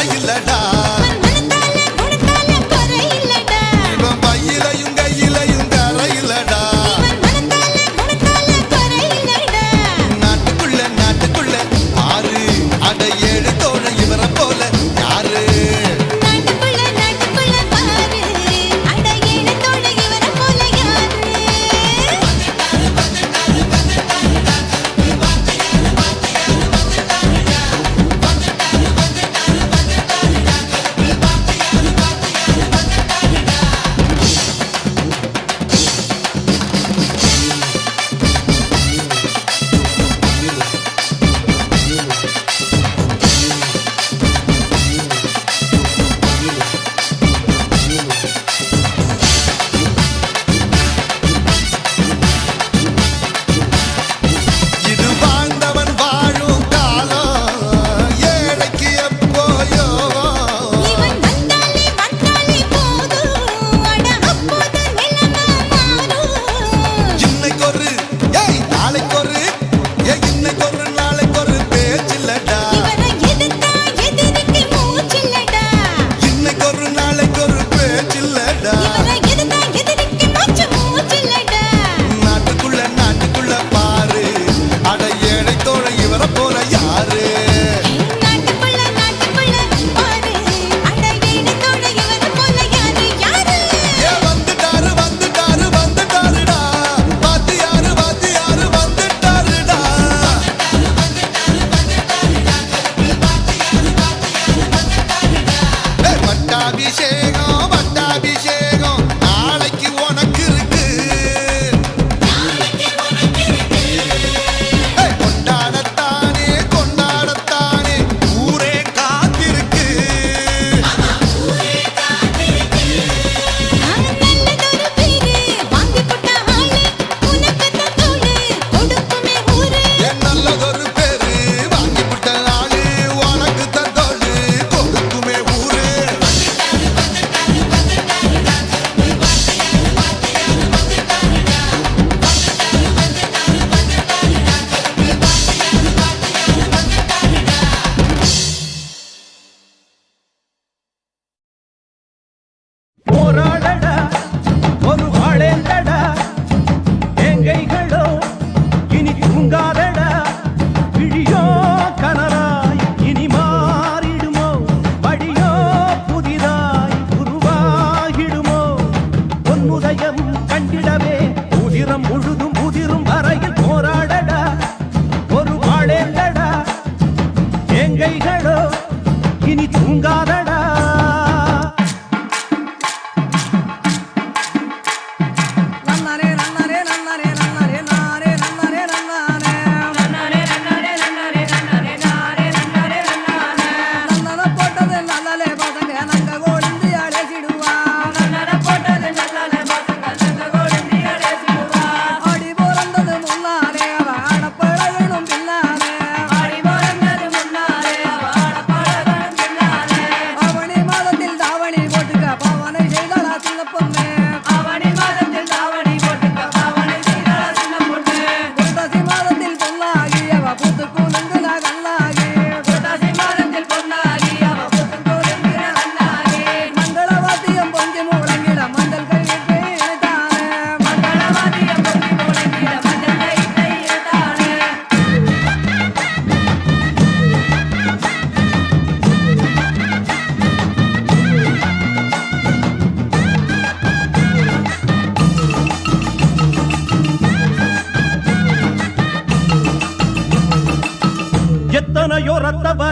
கவலை இல்லடா.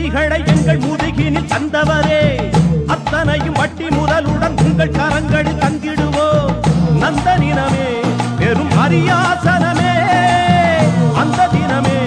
வரிகளை எங்கள் முதுகினில் தந்தவரே. அத்தனையும் வட்டி முதலுடன் உங்கள் கரங்களில் தந்திடுவோம் நந்த நினமே பெரும் அரியாசனமே. அந்த தினமே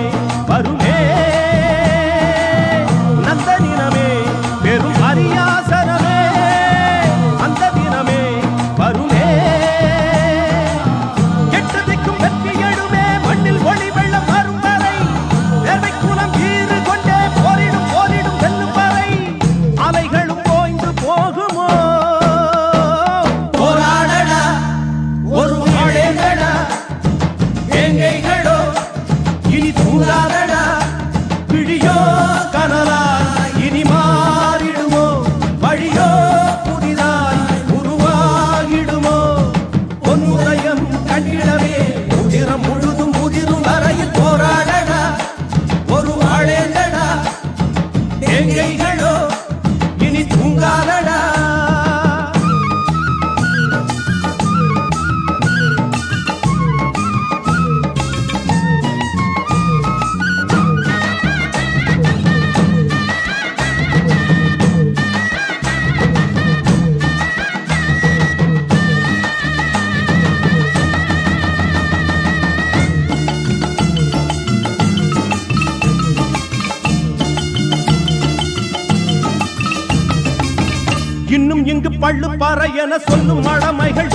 என சொல்லும் மழமைகள்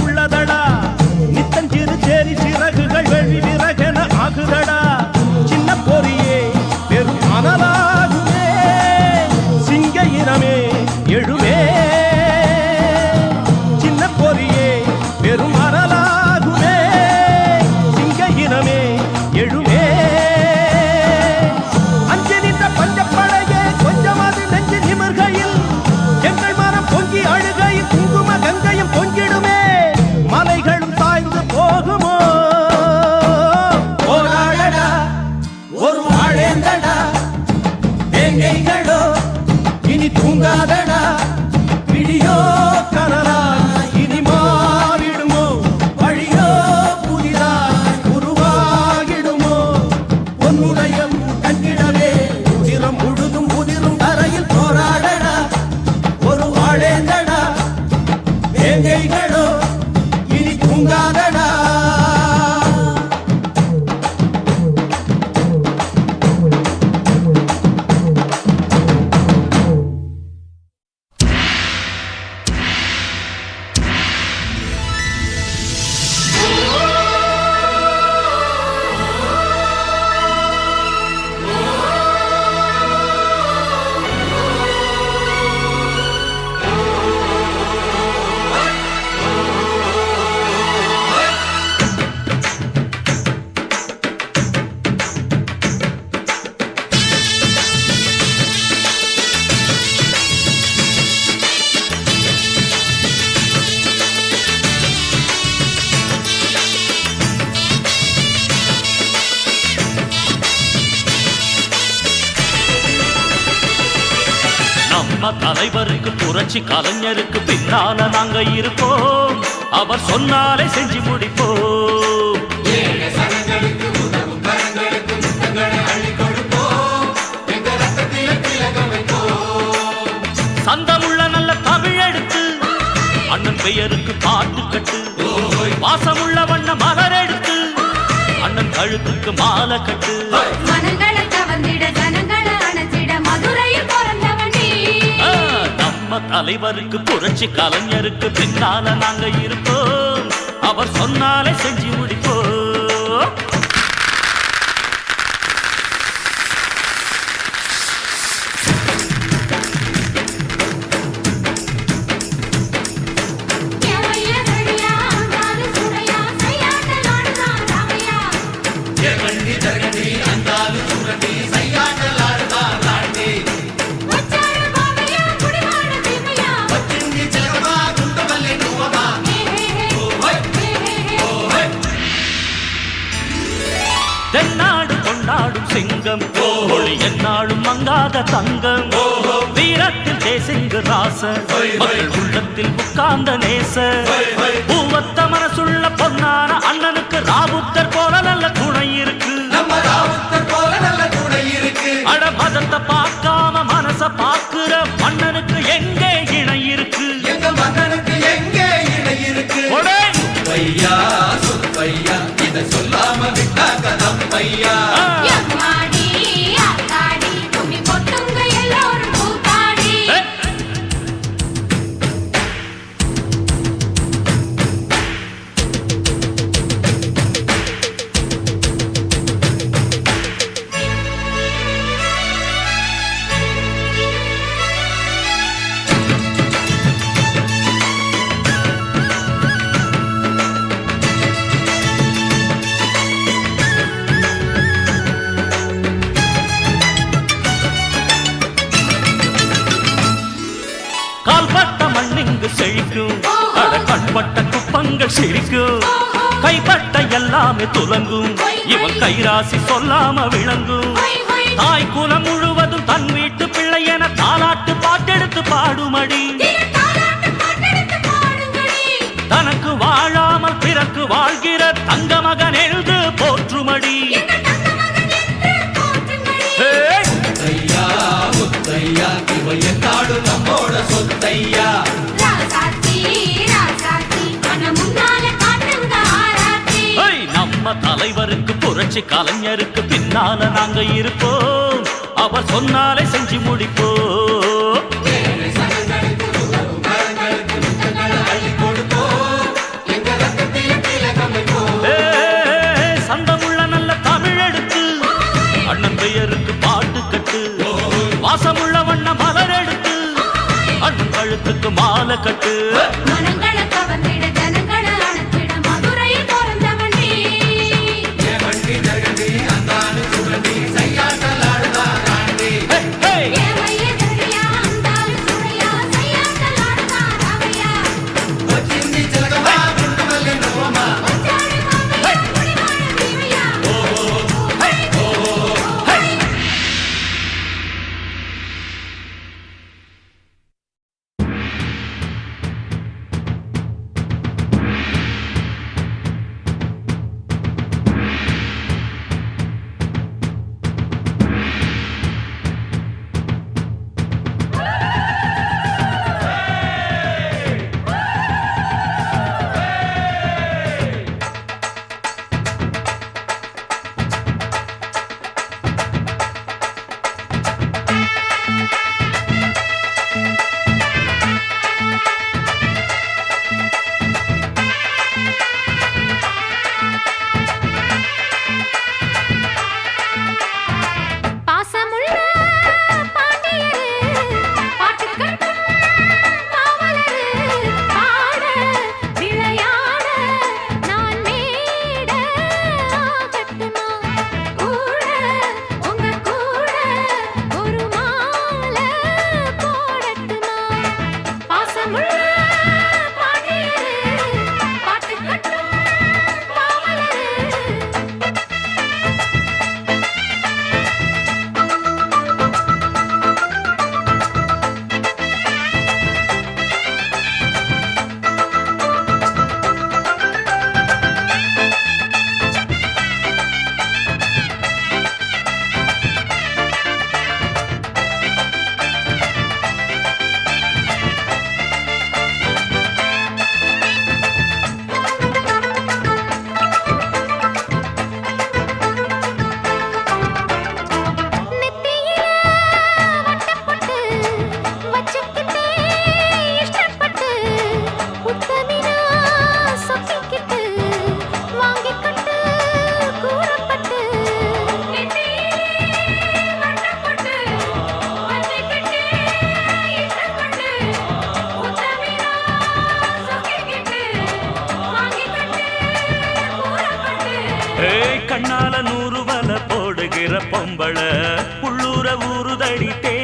Ganga தலைவருக்கு புரட்சி கலைஞருக்கு பின்னால நாங்க இருப்போம். அவர் சொன்னாலே செஞ்சு முடிப்போம். சந்தமுள்ள நல்ல தமிழ் எடுத்து அண்ணன் பெயருக்கு பாட்டு கட்டு வாசமுள்ள வண்ண மலர் எடுத்து அண்ணன் கழுத்துக்கு மாலை கட்டு. தலைவருக்கு புரட்சி கலைஞருக்கு பின்னால நாங்க இருப்போம். அவர் சொன்னாலே செஞ்சு முடிப்போம். தங்க தங்கம். வீரத்தில் தேசிங்கு ராச உள்ளத்தில் உட்கார்ந்த நேச கண்பட்ட சிரிக்கும் கைப்பட்ட எல்லாமே துலங்கும். இவன் கைராசி சொல்லாம விளங்கும். தாய் குலம் முழுவதும் தன் வீட்டு பிள்ளை என தாலாட்டு பாட்டெடுத்து பாடுமடி. தனக்கு வாழாமல் பிறக்கு வாழ்கிற தங்க மகன் எழுது போற்றுமடி. ஐயா முத்தையா இவைய காடு நம்மோட சொத்தையா? நம்ம தலைவருக்கு புரட்சி கலைஞருக்கு பின்னால நாங்க இருப்போம். அவர் சொன்னாலே செஞ்சு முடிப்போம். சந்தமுள்ள நல்ல தமிழ் எடுத்து அண்ணன் பெயருக்கு பாட்டு கட்டு வாசமுள்ள வண்ண மலர் எடுத்து அண்ணன் கழுத்துக்கு மாலை கட்டு. உள்ளூர ஊறுதடி தே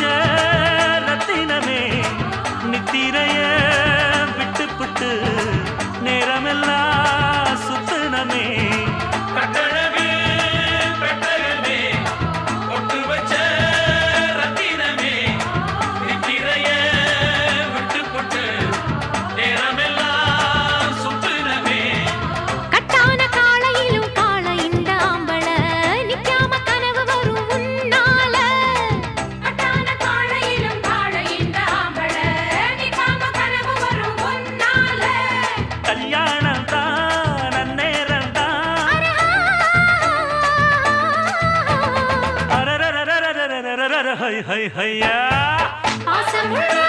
Yeah. 嘿嘿呀！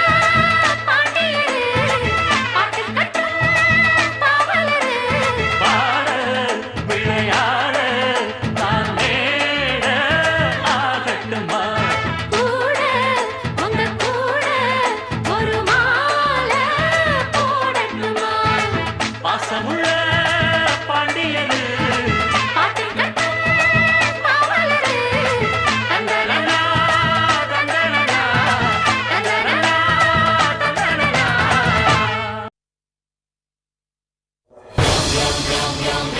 yum, yum, yum.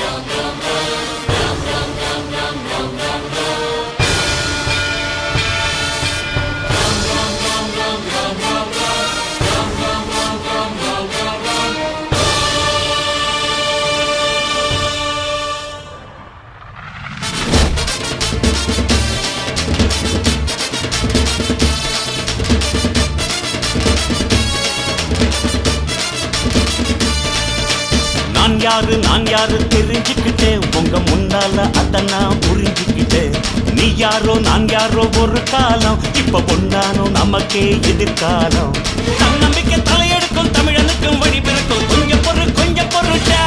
யாரு தெரிஞ்சுக்கிட்டேன்? உங்க முன்னால அத நான் புரிஞ்சுக்கிட்டேன். நீ யாரோ நான் யாரோ ஒரு காலம். இப்ப பொண்ணானோ நமக்கே எதிர்காலம். தன்னம்பிக்கை தலையெடுக்கும் தமிழனுக்கும் வழி பிறக்கும். கொஞ்சம் பொருள் கொஞ்சம் பொருட்டா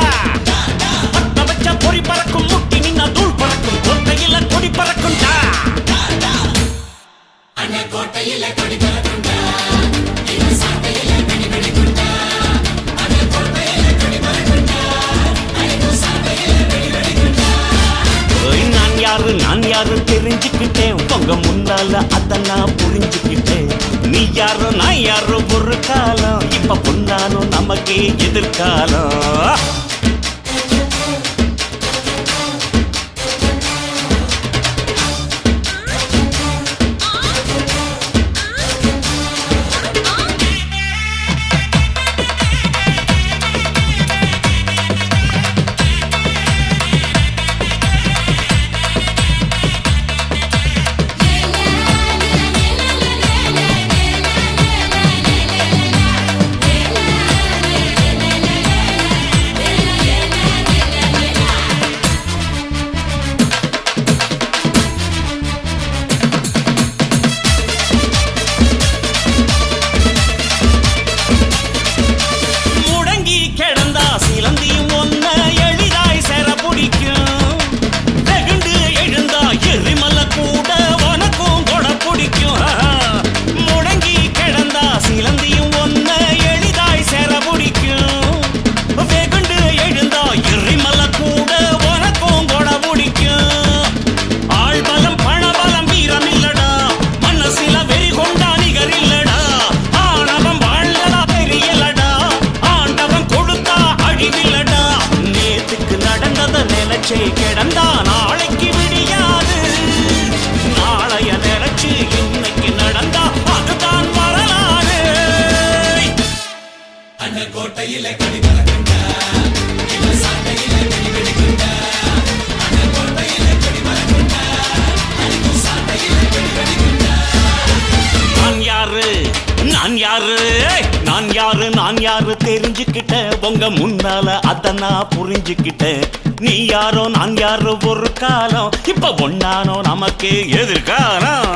நான் புரிஞ்சுக்கிட்டேன். நீ யாரோ நான் யாரோ ஒரு காலம். இப்ப ஒன்னானோ நமக்கு எதிர்காலம்.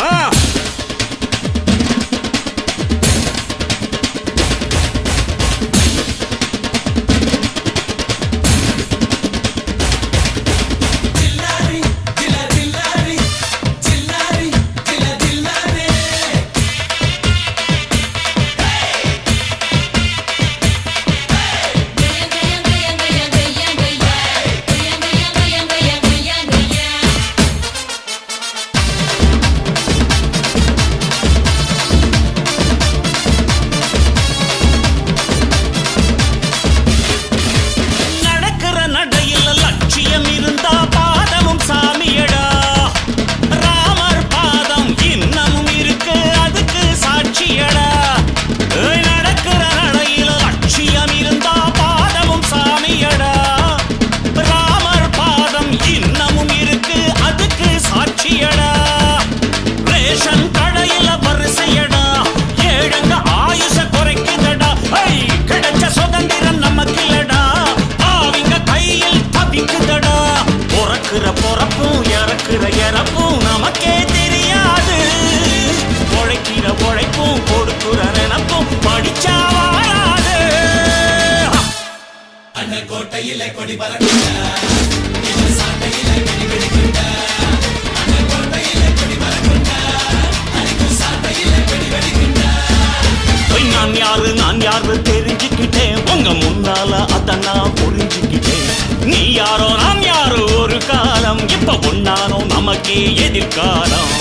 நமக்கே எதிர்காலம்